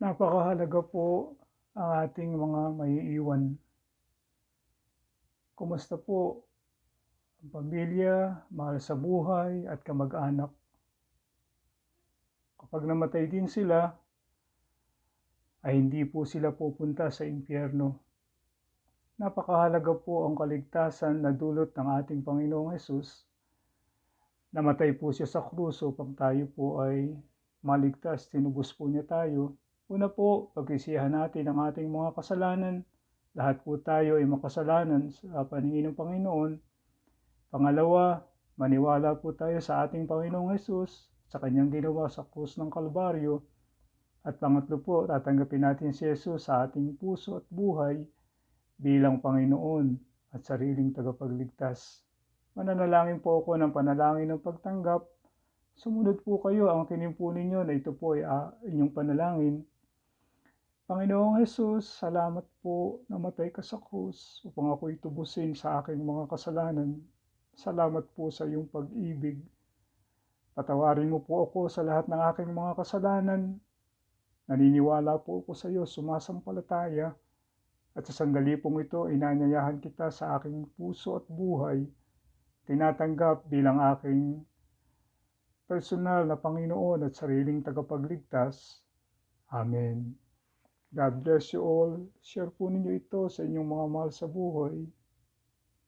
Napakahalaga po ang ating mga maiiwan. Kumusta po ang pamilya, mahal sa buhay at kamag-anak? Kapag namatay din sila, ay hindi po sila pupunta sa impyerno. Napakahalaga po ang kaligtasan na dulot ng ating Panginoong Hesus. Namatay po siya sa krus upang tayo po ay maligtas. Tinubos po niya tayo. Una po, pagkisihan natin ang ating mga kasalanan. Lahat po tayo ay makasalanan sa paningin ng Panginoon. Pangalawa, maniwala po tayo sa ating Panginoong Hesus sa kanyang ginawa sa krus ng Kalbaryo. At pangatlo po, tatanggapin natin si Jesus sa ating puso at buhay bilang Panginoon at sariling tagapagligtas. Mananalangin po ako ng panalangin ng pagtanggap. Sumunod po kayo ang tinimpo ninyo na ito po ay uh, inyong panalangin. Panginoong Jesus, salamat po na matay ka sa krus upang ako itubusin sa aking mga kasalanan. Salamat po sa iyong pag-ibig. Patawarin mo po ako sa lahat ng aking mga kasalanan. Naniniwala po ako sa iyo, sumasampalataya. At sa sandali pong ito, inanyayahan kita sa aking puso at buhay. Tinatanggap bilang aking personal na Panginoon at sariling tagapagligtas. Amen. God bless you all. Share po ninyo ito sa inyong mga mahal sa buhay.